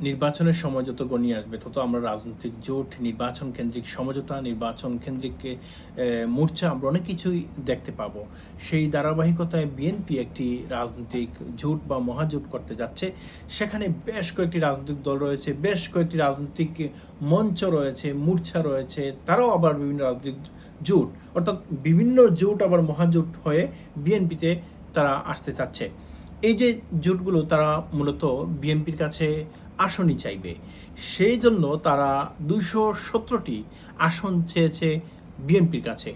নির্বাচনের সময় যত গণিয়ে আসবে তত আমরা রাজনৈতিক জোট নির্বাচন কেন্দ্রিক সমঝোতা নির্বাচন কেন্দ্রিক এ, মোর্চা আমরা অনেক কিছুই দেখতে পাবো। সেই ধারাবাহিকতায় বিএনপি একটি রাজনৈতিক জোট বা মহাজোট করতে যাচ্ছে। সেখানে বেশ কয়েকটি রাজনৈতিক দল রয়েছে বেশ কয়েকটি রাজনৈতিক মঞ্চ রয়েছে মূর্ছা রয়েছে তারাও আবার বিভিন্ন রাজনৈতিক জোট। অর্থাৎ বিভিন্ন জোট আবার মহাজোট হয়ে বিএনপিতে তারা আসতে চাচ্ছে। এই যে জোটগুলো তারা মূলত বিএনপির কাছে আসনই চাইবে, সেই জন্য তারা দুইশো সতেরোটি আসন চেয়েছে বিএনপির কাছে।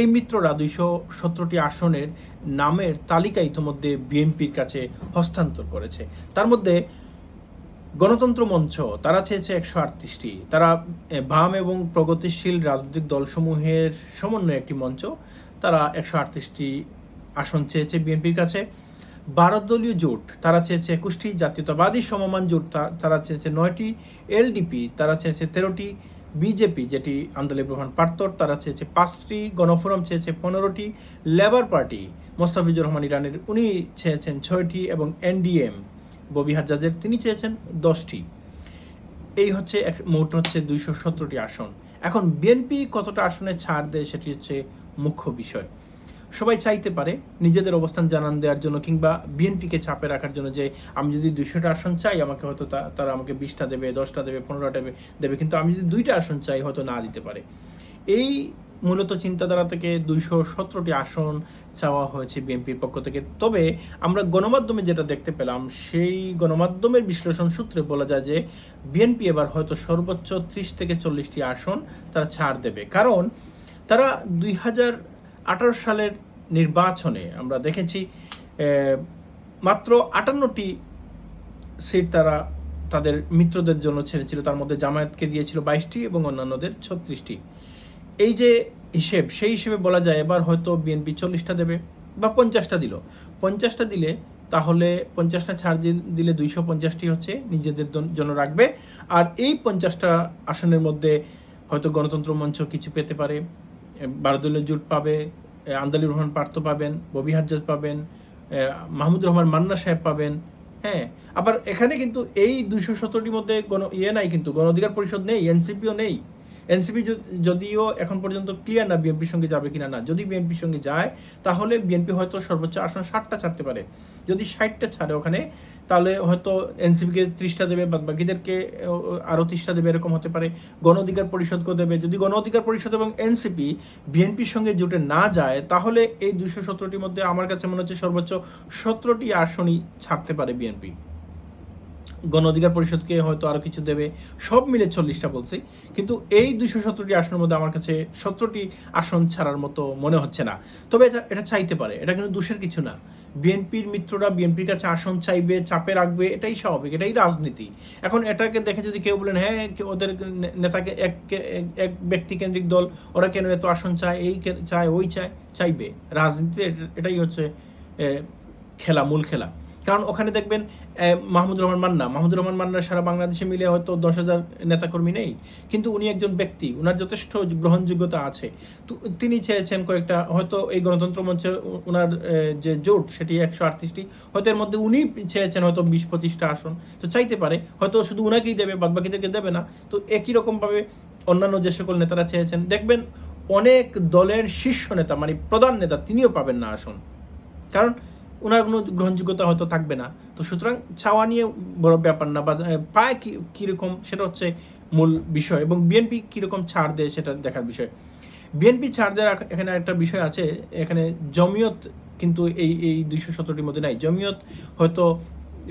এই মিত্ররা দুইশো সতেরোটি আসনের নামের তালিকা ইতিমধ্যে বিএনপির কাছে হস্তান্তর করেছে। তার মধ্যে গণতন্ত্র মঞ্চ তারা চেয়েছে একশো আটত্রিশটি। তারা বাম এবং প্রগতিশীল রাজনৈতিক দলসমূহের সমন্বয়ে একটি মঞ্চ, তারা একশো আটত্রিশটি আসন চেয়েছে বিএনপির কাছে। বারো দলীয় জোট, তারা চেয়েছে একুশটি জাতীয়তাবাদী সমমান জোট তারা চেয়েছে নয়টি এলডিপি, তারা চেয়েছে তেরোটি বিজেপি, যেটি আন্দোলন প্রধান পার্তর তারা চেয়েছে পাঁচটি গণফোরাম, চেয়েছে পনেরোটি লেবার পার্টি। মোস্তাফিজুর রহমান ইরানের, উনি চেয়েছেন ছয়টি এবং এনডিএম। ববি হাজ্জাজের, তিনি চেয়েছেন দশটি। এই হচ্ছে এক, মোট হচ্ছে দুইশো সতেরোটি আসন। এখন বিএনপি কতটা আসনে ছাড় দেয়, সেটি হচ্ছে মুখ্য বিষয়। সবাই চাইতে পারে নিজেদের অবস্থান জানান দেওয়ার জন্য কিংবা বিএনপিকে চাপে রাখার জন্য যে আমি যদি দুইশোটা আসন চাই, আমাকে হয়তো তারা আমাকে বিশটা দেবে, দশটা দেবে, পনেরোটা দেবে দেবে, কিন্তু আমি যদি দুইটা আসন চাই, হয়তো না দিতে পারে। এই মূলত চিন্তাধারা থেকে দুইশো সতেরোটি আসন চাওয়া হয়েছে বিএনপির পক্ষ থেকে। তবে আমরা গণমাধ্যমে যেটা দেখতে পেলাম, সেই গণমাধ্যমের বিশ্লেষণ সূত্রে বলা যায় যে বিএনপি এবার হয়তো সর্বোচ্চ ত্রিশ থেকে চল্লিশটি আসন তারা ছাড় দেবে। কারণ তারা দুই হাজার আঠারো সালের নির্বাচনে আমরা দেখেছি মাত্র আটান্নটি সিট তারা তাদের মিত্রদের জন্য ছেড়েছিল। তার মধ্যে জামায়াতকে দিয়েছিল বাইশটি এবং অন্যান্যদের ছত্রিশটি। এই যে হিসেব, সেই হিসেবে বলা যায় এবার হয়তো বিএনপি চল্লিশটা দেবে বা পঞ্চাশটা দিল। পঞ্চাশটা দিলে তাহলে পঞ্চাশটা ছাড় দিলে দুইশো পঞ্চাশটি হচ্ছে নিজেদের জন্য রাখবে। আর এই পঞ্চাশটা আসনের মধ্যে হয়তো গণতন্ত্র মঞ্চ কিছু পেতে পারে বারদলীয় জোট পাবে এ, আন্দালির রহমান পার্থ পাবেন ববি হাজ্জাদ পাবেন মাহমুদ রহমান মান্না সাহেব পাবেন হ্যাঁ? আবার এখানে কিন্তু এই দুইশো সতেরোটির মধ্যে গণ ইয়ে নাই কিন্তু গণ অধিকার পরিষদ নেই এনসিপিও নেই। এনসিপি যদিও এখন পর্যন্ত ক্লিয়ার না বিএনপির সঙ্গে যাবে কিনা না, যদি বিএনপির সঙ্গে যায়, তাহলে বিএনপি হয়তো সর্বোচ্চ আসন ষাটটা ছাড়তে পারে। যদি ষাটটা ছাড়ে ওখানে, তাহলে হয়তো এনসিপিকে ত্রিশটা দেবে বাদ বাকিদেরকে আরও ত্রিশটা দেবে এরকম হতে পারে। গণ অধিকার পরিষদকেও দেবে। যদি গণ অধিকার পরিষদ এবং এনসিপি বিএনপির সঙ্গে জোটে না যায়, তাহলে এই দুশো সতেরোটির মধ্যে আমার কাছে মনে হচ্ছে সর্বোচ্চ সতেরোটি আসনই ছাড়তে পারে বিএনপি। গণ অধিকার পরিষদকে হয়তো আরও কিছু দেবে। সব মিলে চল্লিশটা বলছি। কিন্তু এই দুইশো সতেরোটি আসনের মধ্যে আমার কাছে সতেরোটি আসন ছাড়ার মতো মনে হচ্ছে না। তবে এটা চাইতে পারে। এটা কিন্তু দোষের কিছু না। বিএনপির মিত্ররা বিএনপির কাছে আসন চাইবে, চাপে রাখবে, এটাই স্বাভাবিক, এটাই রাজনীতি। এখন এটাকে দেখে যদি কেউ বলেন হ্যাঁ ওদের নেতাকে এক এক- এক ব্যক্তি কেন্দ্রিক দল, ওরা কেন এত আসন চায়, এই চায়, ওই চায়, চাইবে। রাজনীতিতে এটাই হচ্ছে খেলা, মূল খেলা। কারণ ওখানে দেখবেন মাহমুদুর রহমান মান্না। মাহমুদুর রহমান মান্না সারা বাংলাদেশে মিলে হয়তো দশ হাজার নেতাকর্মী নেই। কিন্তু উনি একজন ব্যক্তি, উনার যথেষ্ট গ্রহণযোগ্যতা আছে। তো তিনি চেয়েছেন কয়েকটা, হয়তো এই গণতন্ত্র মঞ্চে উনার যে জোট, সেটি একশো আটত্রিশটি, হয়তো এর মধ্যে উনি চেয়েছেন হয়তো বিশ পঁচিশটা আসন। তো চাইতে পারে, হয়তো শুধু উনাকেই দেবে বাদ বাকিদেরকে দেবে না। তো একই রকমভাবে অন্যান্য যে সকল নেতারা চেয়েছেন, দেখবেন অনেক দলের শীর্ষ নেতা মানে প্রধান নেতা, তিনিও পাবেন না আসন। কারণ ওনার কোনো গ্রহণযোগ্যতা হয়তো থাকবে না। তো সুতরাং চাওয়া নিয়ে বড় ব্যাপার না, বা পায় কীরকম সেটা হচ্ছে মূল বিষয় এবং বিএনপি কীরকম ছাড় দেয় সেটা দেখার বিষয়। বিএনপি ছাড় দেওয়ার এখানে একটা বিষয় আছে, এখানে জমিয়ত কিন্তু এই এই দুইশো সতেরোটির মধ্যে নাই। জমিয়ত হয়তো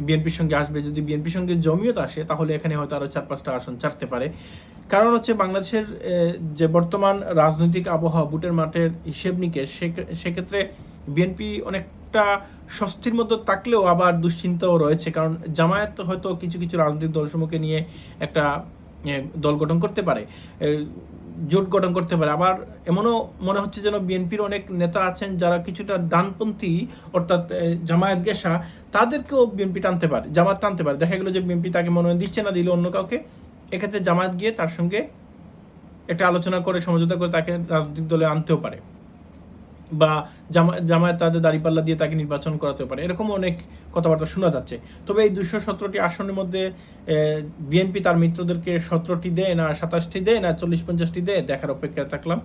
বিএনপির সঙ্গে আসবে, যদি বিএনপির সঙ্গে জমিয়ত আসে, তাহলে এখানে হয়তো আরও চার পাঁচটা আসন ছাড়তে পারে। কারণ হচ্ছে বাংলাদেশের যে বর্তমান রাজনৈতিক আবহাওয়া বুটের মাঠের হিসেব নিকেশ সেক্ষেত্রে বিএনপি অনেকটা স্বস্তির মধ্যে থাকলেও আবার দুশ্চিন্তাও রয়েছে। কারণ জামায়াত হয়তো কিছু কিছু রাজনৈতিক দলসমূহকে নিয়ে একটা দল গঠন করতে পারে জোট গঠন করতে পারে। আবার এমনও মনে হচ্ছে যেন বিএনপির অনেক নেতা আছেন যারা কিছুটা ডানপন্থী, অর্থাৎ জামায়াত গেসা, তাদেরকেও বিএনপি টানতে পারে জামাত টানতে পারে। দেখা গেলো যে বিএনপি তাকে মনোনয়ন দিচ্ছে না, দিলে অন্য কাউকে। এক্ষেত্রে জামায়াত গিয়ে তার সঙ্গে একটা আলোচনা করে, সমঝোতা করে তাকে রাজনৈতিক দলে আনতেও পারে বা জামা, জামায়াত তাদের দাঁড়িপাল্লা দিয়ে তাকে নির্বাচন করাতে পারে। এরকম অনেক কথাবার্তা শোনা যাচ্ছে। তবে এই দুশো সতেরোটি আসনের মধ্যে বিএনপি তার মিত্রদেরকে সতেরোটি দেয় না সাতাশটি দেয় না চল্লিশ পঞ্চাশটি দেয়, দেখার অপেক্ষায় থাকলাম।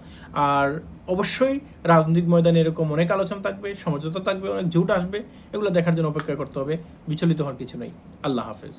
আর অবশ্যই রাজনৈতিক ময়দানে এরকম অনেক আলোচনা থাকবে, সমঝোতা থাকবে, অনেক জোট আসবে। এগুলো দেখার জন্য অপেক্ষা করতে হবে। বিচলিত হওয়ার কিছু নেই। আল্লাহ হাফেজ।